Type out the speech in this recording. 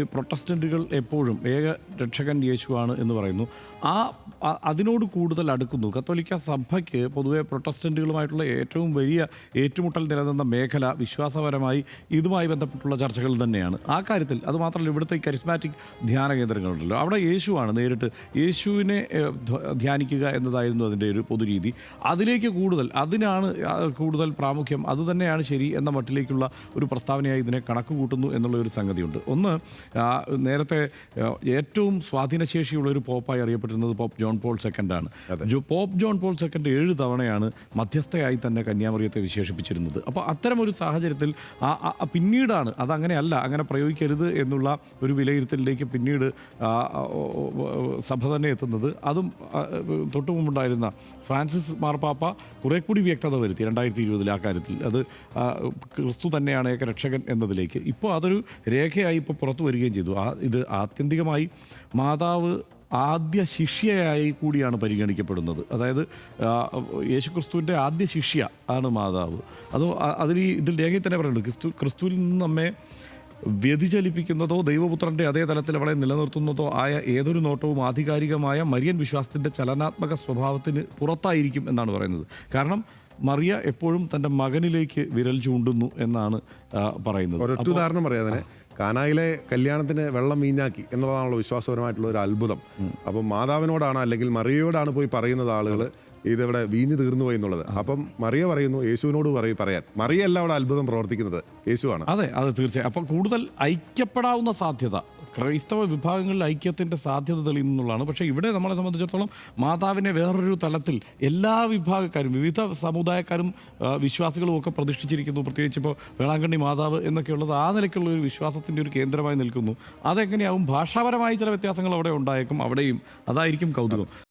ഈ പ്രൊട്ടസ്റ്റന്റുകൾ എപ്പോഴും ഏക രക്ഷകൻ യേശുവാണ് എന്ന് പറയുന്നു. ആ അതിനോട് കൂടുതൽ അടുക്കുന്നു. കത്തോലിക്ക സഭയ്ക്ക് പൊതുവെ പ്രൊട്ടസ്റ്റന്റുകളുമായിട്ടുള്ള ഏറ്റവും വലിയ ഏറ്റുമുട്ടൽ നിലനിന്ന മേഖല വിശ്വാസപരമായി ഇതുമായി ബന്ധപ്പെട്ടുള്ള ചർച്ചകൾ തന്നെയാണ്. ആ കാര്യത്തിൽ അത് മാത്രമല്ല ഇവിടുത്തെ കരിസ്മാറ്റിക് ധ്യാന കേന്ദ്രങ്ങളുണ്ടല്ലോ. അവിടെ യേശുവാണ് നേരിട്ട് യേശുവിനെ ധ്യാനിക്കുക എന്നതായിരുന്നു അതിന്റെ ഒരു പൊതുരീതി. അതിലേക്ക് കൂടുതൽ അതിനാണ് കൂടുതൽ പ്രാമുഖ്യം. അതുതന്നെയാണ് ശരി എന്ന മട്ടിലേക്കുള്ള ഒരു പ്രസ്താവനയായി ഇതിനെ കണക്ക് കൂട്ടുന്നു എന്നുള്ള ഒരു സംഗതിയുണ്ട്. ഒന്ന് നേരത്തെ ഏറ്റവും സ്വാധീനശേഷിയുള്ള ഒരു പോപ്പായി അറിയപ്പെട്ടിരുന്നത് പോപ്പ് ജോൺ പോൾ സെക്കൻഡാണ്. ജോ പോപ്പ് ജോൺ പോൾ സെക്കൻഡ് ഏഴ് തവണയാണ് മധ്യസ്ഥയായി തന്നെ കന്യാമറിയത്തെ വിശേഷിപ്പിച്ചിരുന്നത്. അപ്പോൾ അത്തരം ഒരു സാഹചര്യത്തിൽ പിന്നീടാണ് അതങ്ങനെയല്ല അങ്ങനെ പ്രയോഗിക്കരുത് എന്നുള്ള ഒരു വിലയിരുത്തലിലേക്ക് പിന്നീട് സഭ തന്നെ എത്തുന്നത്. അതും തൊട്ടു മുമ്പുണ്ടായിരുന്ന ഫ്രാൻസിസ് മാർപ്പാപ്പ കുറെ കൂടി വ്യക്തത വരുത്തി രണ്ടായിരത്തി ഇരുപതിൽ ആ കാര്യത്തിൽ. അത് ക്രിസ്തു തന്നെയാണ് ഏക രക്ഷകൻ എന്നതിലേക്ക്. ഇപ്പോൾ അതൊരു രേഖയായി ഇപ്പോൾ പുറത്തു വരികയും ചെയ്തു. ആ ഇത് ആത്യന്തികമായി മാതാവ് ആദ്യ ശിഷ്യയായി കൂടിയാണ് പരിഗണിക്കപ്പെടുന്നത്. അതായത് യേശുക്രിസ്തുവിന്റെ ആദ്യ ശിഷ്യ ആണ് മാതാവ്. അത് അതിൽ ഇതിൽ രേഖയിൽ തന്നെ പറയുന്നുണ്ട്. ക്രിസ്തു ക്രിസ്തുവിൽ നിന്ന് നമ്മെ വ്യതിചലിപ്പിക്കുന്നതോ ദൈവപുത്രന്റെ അതേ തലത്തിൽ അവളെ നിലനിർത്തുന്നതോ ആയ ഏതൊരു നോട്ടവും ആധികാരികമായ മരിയൻ വിശ്വാസത്തിന്റെ ചലനാത്മക സ്വഭാവത്തിന് പുറത്തായിരിക്കും എന്നാണ് പറയുന്നത്. കാരണം മറിയ എപ്പോഴും തന്റെ മകനിലേക്ക് വിരൽ ചൂണ്ടുന്നു എന്നാണ് പറയുന്നത്. ഒരൊറ്റ ഉദാഹരണം പറയാം അതിന്. കാനായിലെ കല്യാണത്തിന് വെള്ളം വീഞ്ഞാക്കി എന്നുള്ളതാണല്ലോ വിശ്വാസപരമായിട്ടുള്ള ഒരു അത്ഭുതം. അപ്പം മാതാവിനോടാണ് അല്ലെങ്കിൽ മറിയയോടാണ് പോയി പറയുന്നത് ആളുകൾ ഇതിവിടെ വീഞ്ഞു തീർന്നു പോയി എന്നുള്ളത് അപ്പം മറിയ പറയുന്നു യേശുവിനോട് പറയും പറയാൻ. മറിയല്ല അവിടെ അത്ഭുതം പ്രവർത്തിക്കുന്നത്. യേശുവാണ്. അതെ അതെ തീർച്ചയായും. അപ്പം കൂടുതൽ ഐക്യപ്പെടാവുന്ന സാധ്യത ക്രൈസ്തവ വിഭാഗങ്ങളിൽ ഐക്യത്തിന്റെ സാധ്യത തെളിയുന്നുള്ളതാണ് പക്ഷേ ഇവിടെ നമ്മളെ സംബന്ധിച്ചിടത്തോളം മാതാവിനെ വേറൊരു തലത്തിൽ എല്ലാ വിഭാഗക്കാരും വിവിധ സമുദായക്കാരും വിശ്വാസികളും ഒക്കെ പ്രതിഷ്ഠിച്ചിരിക്കുന്നു. പ്രത്യേകിച്ച് ഇപ്പോൾ വേളാങ്കണ്ണി മാതാവ് എന്നൊക്കെയുള്ളത് ആ നിലയ്ക്കുള്ള ഒരു വിശ്വാസത്തിന്റെ ഒരു കേന്ദ്രമായി നിൽക്കുന്നു. അതെങ്ങനെയാവും? ഭാഷാപരമായി ചില വ്യത്യാസങ്ങൾ അവിടെ ഉണ്ടായേക്കും അവിടെയും. അതായിരിക്കും കൗതുകം.